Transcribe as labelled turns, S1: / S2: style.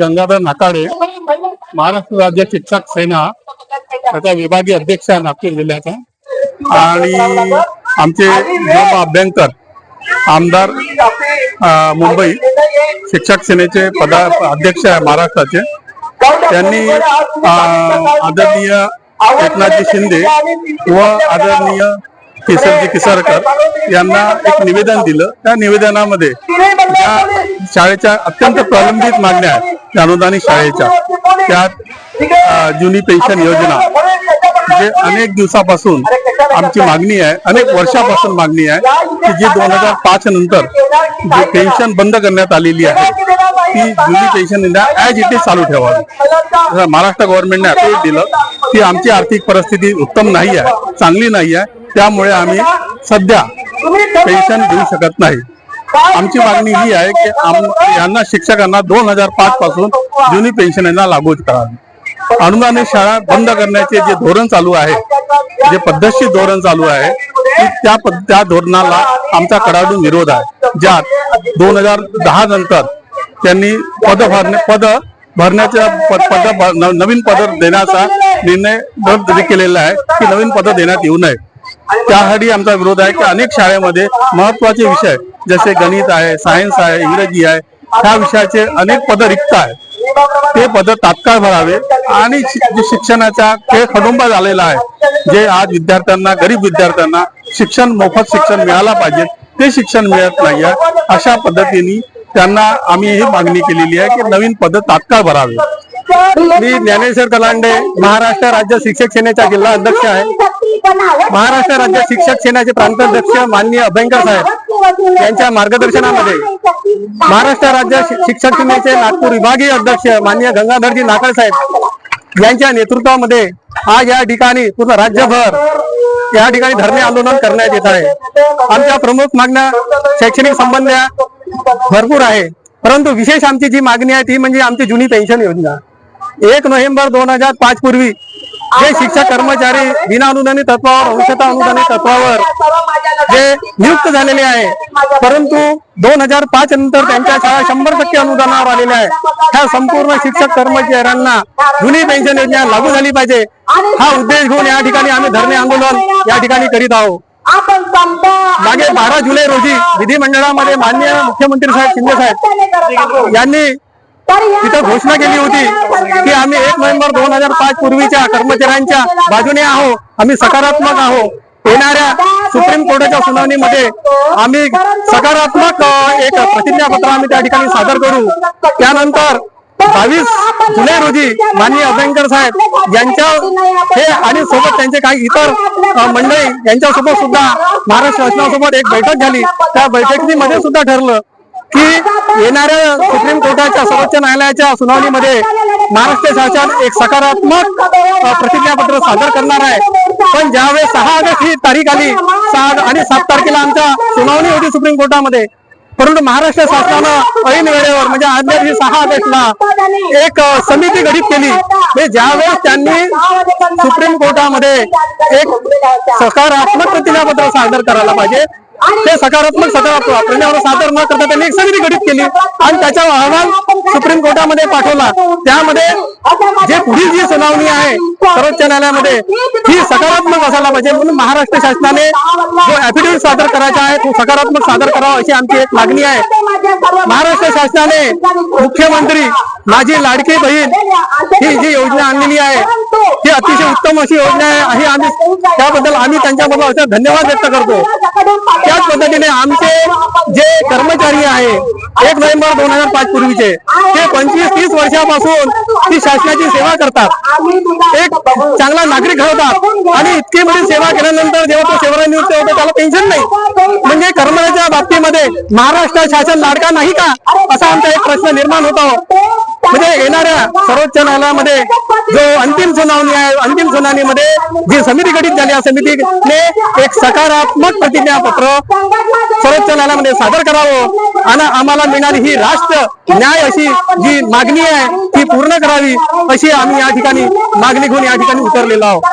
S1: गंगाधर नाकाडे महाराष्ट्र राज्य शिक्षक सेना त्याचा विभागीय अध्यक्ष नागपूर जिल्ह्याचा. आणि आमचे अभ्यंकर. आमदार अं, मुंबई शिक्षक सेनेचे पदा अध्यक्ष आहे महाराष्ट्राचे. त्यांनी अं, आदरणीय एकनाथजी शिंदे व आदरणीय केसरजी किसारकर यांना एक निवेदन दिलं. त्या निवेदनामध्ये ज्या शाळेच्या अत्यंत प्रलंबित मागण्या आहेत त्या अनुदानित शाळेच्या त्यात जुनी पेन्शन योजना जे अनेक दिवसापासून आमची मागणी आहे अनेक वर्षापासून मागणी आहे की जी दोन हजार पाच नंतर जी पेन्शन बंद करण्यात आलेली आहे ती जुनी पेन्शन ऍज इट इज चालू ठेवावी. महाराष्ट्र गव्हर्नमेंटने अपील दिलं की आमची आर्थिक परिस्थिती उत्तम नाही आहे चांगली नाही आहे त्यामुळे आम्ही सध्या पेन्शन देऊ शकत नाही. आमची मागणी ही आहे की आम- यांना शिक्षकांना दोन हजार पाच पासून जुनी पेन्शन यांना लागू करावी. अनुदानित शाळा बंद करण्याचे जे धोरण चालू आहे जे पद्धतशीर धोरण चालू आहे त्या त्या धोरणाला आमचा कडाडून विरोध आहे. ज्यात दोन हजार दहा नंतर त्यांनी पद भरणे पद भरण्याच्या पद पद नवीन पद देण्याचा निर्णय रद्द केलेला आहे की नवीन पद देण्यात येऊ नये. त्यासाठी आमचा विरोध आहे की अनेक शाळेमध्ये महत्त्वाचे विषय जसे गणित आहे सायन्स आहे इंग्रजी आहे ह्या विषयाचे अनेक पद रिक्त आहेत. ते पद तात्काळ भरावे. आणि शिक्षणाचा खेळ खडुंबा झालेला आहे जे आज विद्यार्थ्यांना गरीब विद्यार्थ्यांना शिक्षण मोफत शिक्षण मिळाला पाहिजे ते शिक्षण मिळत नाही आहे अशा पद्धतीने त्यांना आम्ही ही मागणी केलेली आहे की नवीन पद तात्काळ भरावे. मी ज्ञानेश्वर कलांडे महाराष्ट्र राज्य शिक्षक सेनेचा जिल्हा अध्यक्ष आहे. महाराष्ट्र राज्य शिक्षक सेनेचे प्रांताध्यक्ष माननीय अभयंकर साहेब यांच्या मार्गदर्शनामध्ये महाराष्ट्र राज्य शिक्षक सेनेचे नागपूर विभागीय अध्यक्ष माननीय गंगाधरजी नाकळ साहेब यांच्या नेतृत्वामध्ये आज या ठिकाणी पूर्ण राज्यभर या ठिकाणी धरणे आंदोलन करण्यात येत आहे. आमच्या प्रमुख मागण्या शैक्षणिक संबंध्या भरपूर आहे. परंतु विशेष आमची जी मागणी आहे ती म्हणजे आमची जुनी पेन्शन योजना. एक नोव्हेंबर दोन हजार पाच पूर्वी जे शिक्षक कर्मचारी विना अनुदानित तत्वावर अंशतः अनुदानित तत्वावर जे नियुक्त झालेले आहे. परंतु दोन हजार पाच नंतर त्यांच्या शाळा शंभर टक्के अनुदानावर आलेल्या आहे ह्या संपूर्ण शिक्षक कर्मचाऱ्यांना जुनी पेन्शन योजना लागू झाली पाहिजे. हा उद्देश घेऊन या ठिकाणी आम्ही धरणे आंदोलन या ठिकाणी करीत आहोत. मागे बारा जुलै रोजी विधिमंडळामध्ये माननीय मुख्यमंत्री साहेब शिंदे साहेब यांनी तिथं घोषणा केली होती की आम्ही एक नोव्हेंबर दोन हजार पाच पूर्वीच्या कर्मचाऱ्यांच्या बाजूने आहोत आम्ही सकारात्मक आहोत येणाऱ्या सुप्रीम कोर्टाच्या सुनावणीमध्ये आम्ही सकारात्मक एक प्रतिज्ञापत्र आम्ही त्या ठिकाणी सादर करू. त्यानंतर बावीस जुलै रोजी माननीय अभयंकर साहेब यांच्या हे आणि सोबत त्यांचे काही इतर मंडळी यांच्यासोबत सुद्धा महाराष्ट्र शासनासोबत एक बैठक झाली. त्या बैठकीमध्ये सुद्धा ठरलं की येणाऱ्या न्यायालयाच्या सुनावणीमध्ये महाराष्ट्र शासन एक सकारात्मक प्रतिज्ञापत्र सादर करणार आहे. पण ज्यावेळेस सहा ऑगस्ट ही तारीख आली सहा आणि सात तारखेला आमच्या सुनावणी होती सुप्रीम कोर्टामध्ये. परंतु महाराष्ट्र शासनानं ऐन वेळेवर म्हणजे आदल्या दिवशी सहा ऑगस्टला एक समिती गठीत केली. म्हणजे ज्यावेळेस त्यांनी सुप्रीम कोर्टामध्ये एक सकारात्मक प्रतिज्ञापत्र सादर करायला पाहिजे ते सकारात्मक सकारात्मक. प्रतिज्ञापत्र सादर न करता त्यांनी एक समिती गठीत केली. आणि त्याचा अहवाल सुप्रीम कोर्टामध्ये पाठवला. त्यामध्ये जे पुढील जी सुनावणी आहे सर्वोच्च न्यायालयामध्ये ही सकारात्मक असायला पाहिजे म्हणून महाराष्ट्र शासनाने जो ऍफिडेव्हिट सादर करायचा आहे तो सकारात्मक सादर करावा अशी आमची एक मागणी आहे. महाराष्ट्र शासनाने मुख्यमंत्री माझी लाडकी बहीण ही जी योजना आणलेली आहे ही अतिशय उत्तम अशी योजना आहे. ही आम्ही त्याबद्दल आम्ही त्यांच्याबरोबर असं धन्यवाद व्यक्त करतो. त्याच पद्धतीने आमचे जे कर्मचारी आहे एक नोव्हेंबर दोन हजार पाच पूर्वीचे ते पंचवीस तीस वर्षापासून ती शासनाची सेवा करतात. एक चांगला नागरिक घडवतात आणि इतकी मोठी सेवा केल्यानंतर जेव्हा तो सेवानिवृत्त होतो त्याला पेन्शन नाही. म्हणजे कर्मचाऱ्याच्या बाबतीमध्ये महाराष्ट्र शासन लाडका नाही का? असा आमचा एक प्रश्न निर्माण होतो. म्हणजे येणाऱ्या सर्वोच्च न्यायालयामध्ये जो अंतिम सुनावणी आहे अंतिम सुनावणीमध्ये जी समिती गठीत झाली या समितीने एक सकारात्मक प्रतिज्ञापत्र सर्वोच्च न्यायालयामध्ये सादर करावं आणि आम्हाला मिळणारी ही राष्ट्र न्याय अशी जी मागणी आहे ती पूर्ण करावी अशी आम्ही या ठिकाणी मागणी घेऊन या ठिकाणी उतरलेलो आहोत.